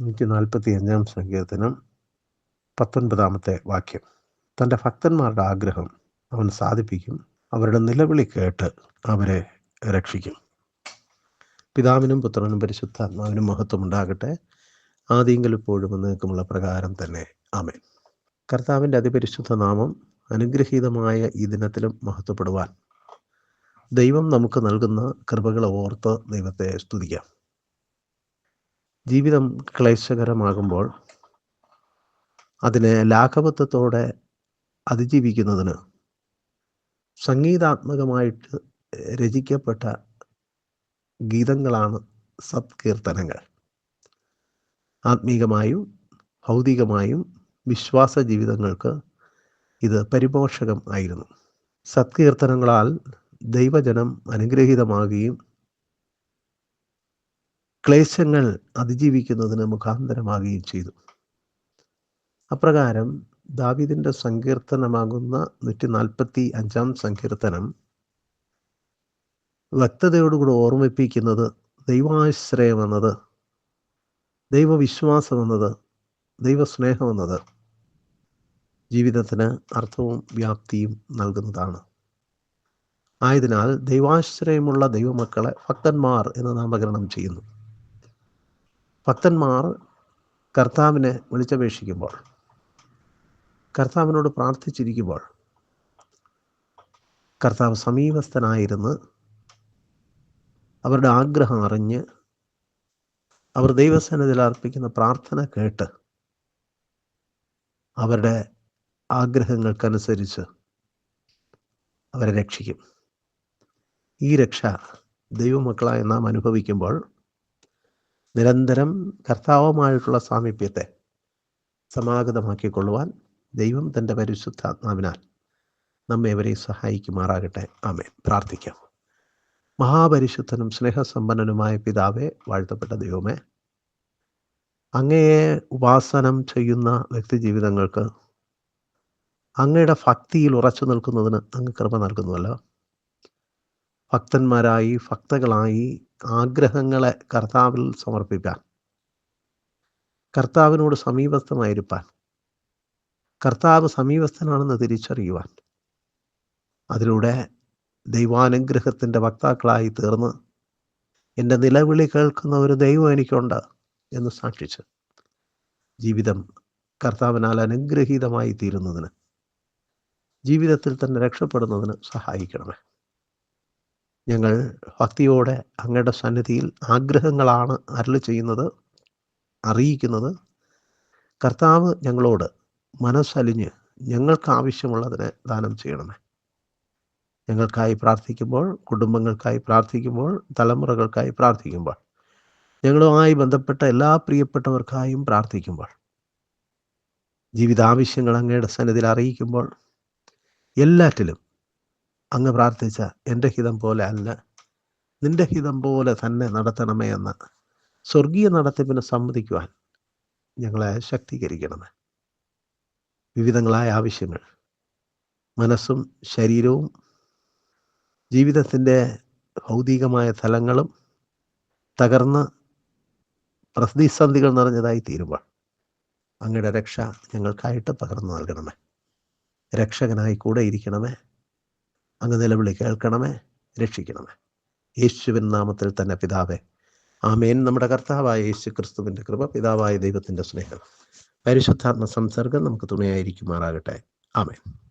നൂറ്റി നാൽപ്പത്തി അഞ്ചാം സങ്കീർത്തനം പത്തൊൻപതാമത്തെ വാക്യം. തന്റെ ഭക്തന്മാരുടെ ആഗ്രഹം അവൻ സാധിപ്പിക്കും. അവരുടെ നിലവിളി കേട്ട് അവരെ രക്ഷിക്കും. പിതാവിനും പുത്രനും പരിശുദ്ധാത്മാവിനും മഹത്വം ഉണ്ടാകട്ടെ. ആദ്യങ്കിൽ ഇപ്പോഴും എന്നേക്കുമുള്ള പ്രകാരം തന്നെ. ആമേൻ. കർത്താവിന്റെ അതിപരിശുദ്ധ നാമം അനുഗ്രഹീതമായ ഈ ദിനത്തിലും മഹത്വപ്പെടുവാൻ ദൈവം നമുക്ക് നൽകുന്ന കൃപകളെ ഓർത്ത് ദൈവത്തെ സ്തുതിക്കാം. ജീവിതം ക്ലേശകരമാകുമ്പോൾ അതിനെ ലാഘവത്വത്തോടെ അതിജീവിക്കുന്നതിന് സംഗീതാത്മകമായിട്ട് രചിക്കപ്പെട്ട ഗീതങ്ങളാണ് സത്കീർത്തനങ്ങൾ. ആത്മീകമായും ഭൗതികമായും വിശ്വാസ ജീവിതങ്ങൾക്ക് ഇത് പരിപോഷകം ആയിരുന്നു. സത്കീർത്തനങ്ങളാൽ ദൈവജനം അനുഗ്രഹീതമാകുകയും ക്ലേശങ്ങൾ അതിജീവിക്കുന്നതിന് മുഖാന്തരമാകുകയും ചെയ്തു. അപ്രകാരം ദാവിദിന്റെ സങ്കീർത്തനമാകുന്ന നൂറ്റി നാൽപ്പത്തി അഞ്ചാം സങ്കീർത്തനം വ്യക്തതയോടുകൂടി ഓർമ്മിപ്പിക്കുന്നത് ദൈവാശ്രയം എന്നത് ദൈവവിശ്വാസം എന്നത് ദൈവസ്നേഹം എന്നത് ജീവിതത്തിന് അർത്ഥവും വ്യാപ്തിയും നൽകുന്നതാണ്. ആയതിനാൽ ദൈവാശ്രയമുള്ള ദൈവമക്കളെ ഭക്തന്മാർ എന്ന് നാമകരണം ചെയ്യുന്നു. ഭക്തന്മാർ കർത്താവിനെ വിളിച്ചപേക്ഷിക്കുമ്പോൾ കർത്താവിനോട് പ്രാർത്ഥിച്ചിരിക്കുമ്പോൾ കർത്താവ് സമീപസ്ഥനായിരുന്ന് അവരുടെ ആഗ്രഹം അറിഞ്ഞ് അവർ ദൈവസന്നിധിയിൽ അർപ്പിക്കുന്ന പ്രാർത്ഥന കേട്ട് അവരുടെ ആഗ്രഹങ്ങൾക്കനുസരിച്ച് അവരെ രക്ഷിക്കും. ഈ രക്ഷ ദൈവമക്കളായി നാം അനുഭവിക്കുമ്പോൾ നിരന്തരം കർത്താവുമായിട്ടുള്ള സാമീപ്യത്തെ സമാഗതമാക്കിക്കൊള്ളുവാൻ ദൈവം തന്റെ പരിശുദ്ധാത്മാവിനാൽ നമ്മെ അവരെ സഹായിക്കുമാറാകട്ടെ. ആമേ പ്രാർത്ഥിക്കാം. മഹാപരിശുദ്ധനും സ്നേഹസമ്പന്നനുമായ പിതാവെ വാഴ്ത്തപ്പെട്ട ദൈവമേ അങ്ങയെ ഉപാസനം ചെയ്യുന്ന വ്യക്തിജീവിതങ്ങൾക്ക് അങ്ങയുടെ ഭക്തിയിൽ ഉറച്ചു നിൽക്കുന്നതിന് അങ്ങ് കൃപ നൽകുന്നുവല്ലോ. ഭക്തന്മാരായി ഭക്തകളായി ആഗ്രഹങ്ങളെ കർത്താവിൽ സമർപ്പിക്കാൻ കർത്താവിനോട് സമീപസ്ഥമായിരിക്കാൻ കർത്താവ് സമീപസ്ഥനാണെന്ന് തിരിച്ചറിയുവാൻ. അതിലൂടെ ദൈവാനുഗ്രഹത്തിന്റെ വക്താക്കളായി തീർന്ന് എന്റെ നിലവിളി കേൾക്കുന്ന ഒരു ദൈവം എനിക്കുണ്ട് എന്ന് സാക്ഷിച്ച് ജീവിതം കർത്താവിനാൽ അനുഗ്രഹീതമായി തീരുന്നതിന് ജീവിതത്തിൽ തന്നെ രക്ഷപ്പെടുന്നതിന് സഹായിക്കണമേ. ഞങ്ങൾ ഭക്തിയോടെ അങ്ങയുടെ സന്നിധിയിൽ ആഗ്രഹങ്ങളാണ് അരളി ചെയ്യുന്നത് അറിയിക്കുന്നത്. കർത്താവ് ഞങ്ങളോട് മനസ്സലിഞ്ഞ് ഞങ്ങൾക്ക് ആവശ്യമുള്ളതിനെ ദാനം ചെയ്യണമേ. ഞങ്ങൾക്കായി പ്രാർത്ഥിക്കുമ്പോൾ കുടുംബങ്ങൾക്കായി പ്രാർത്ഥിക്കുമ്പോൾ തലമുറകൾക്കായി പ്രാർത്ഥിക്കുമ്പോൾ ഞങ്ങളുമായി ബന്ധപ്പെട്ട എല്ലാ പ്രിയപ്പെട്ടവർക്കായും പ്രാർത്ഥിക്കുമ്പോൾ ജീവിതാവശ്യങ്ങൾ അങ്ങയുടെ സന്നിധിയിൽ അറിയിക്കുമ്പോൾ എല്ലാറ്റിലും അങ്ങ് പ്രാർത്ഥിച്ച എന്റെ ഹിതം പോലെ അല്ല. നിന്റെ ഹിതം പോലെ തന്നെ നടത്തണമേ എന്ന് സ്വർഗീയ നടത്തിപ്പിന് സമ്മതിക്കുവാൻ ഞങ്ങളെ ശക്തീകരിക്കണമേ. വിവിധങ്ങളായ ആവശ്യങ്ങൾ മനസ്സും ശരീരവും ജീവിതത്തിന്റെ ഭൗതികമായ തലങ്ങളും തകർന്ന് പ്രതിസന്ധികൾ നിറഞ്ഞതായി തീരുമ്പോൾ അങ്ങയുടെ രക്ഷ ഞങ്ങൾക്കായിട്ട് പകർന്നു നൽകണമേ. രക്ഷകനായി കൂടെ ഇരിക്കണമേ. അങ്ങ് നിലവിളി കേൾക്കണമേ രക്ഷിക്കണമേ. യേശുവിൻ നാമത്തിൽ തന്നെ പിതാവേ ആമേൻ. നമ്മുടെ കർത്താവായ യേശു ക്രിസ്തുവിന്റെ കൃപ പിതാവായ ദൈവത്തിന്റെ സ്നേഹം പരിശുദ്ധാത്മ സംസർഗം നമുക്ക് തുണയായിരിക്കുമാറാകട്ടെ. ആമേൻ.